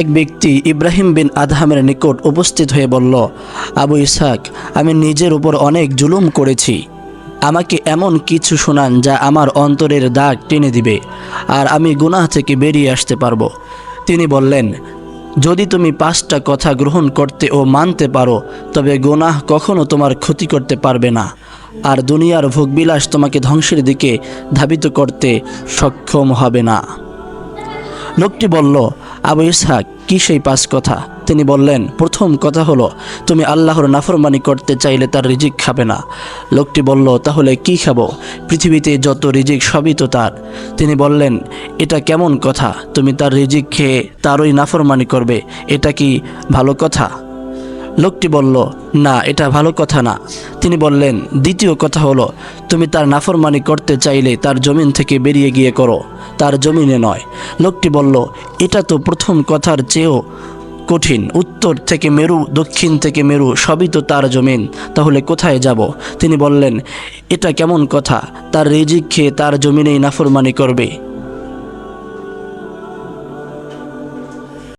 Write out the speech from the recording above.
এক ব্যক্তি ইব্রাহিম বিন আদহামের নিকট উপস্থিত হয়ে বলল, আবু ইসহাক, আমি নিজের উপর অনেক জুলুম করেছি। আমাকে এমন কিছু শোনান যা আমার অন্তরের দাগ টেনে দিবে, আর আমি গুনাহ থেকে বেরিয়ে আসতে পারব। তিনি বললেন, যদি তুমি পাঁচটা কথা গ্রহণ করতে ও মানতে পারো, তবে গুনাহ কখনো তোমার ক্ষতি করতে পারবে না। আর দুনিয়ার ভোগবিলাস তোমাকে ধ্বংসের দিকে ধাবিত করতে সক্ষম হবে না। লোকটি বলল আবু ইসহাক কি সেই পাঁচ কথা? তিনি বললেন, প্রথম কথা হলো, তুমি আল্লাহর নাফরমানি করতে চাইলে তার রিজিক খাবে না। লোকটি বলল, তাহলে কি খাব? পৃথিবীতে যত রিজিক সবই তো তার। তিনি বললেন, এটা কেমন কথা? তুমি তার রিজিক খেয়ে তারই নাফরমানি করবে, এটা কি ভালো কথা? লোকটি বলল, না, এটা ভালো কথা না। তিনি বললেন, দ্বিতীয় কথা হলো, তুমি তার নাফরমানি করতে চাইলে তার জমিন থেকে বেরিয়ে গিয়ে করো, তার জমিনে নয়। লোকটি বলল, এটা তো প্রথম কথার চেয়েও কঠিন। উত্তর থেকে মেরু, দক্ষিণ থেকে মেরু, সবই তো তার জমিন, তাহলে কোথায় যাব? তিনি বললেন, এটা কেমন কথা? তার রিজিক খেয়ে তার জমিনেই নাফরমানি করবে।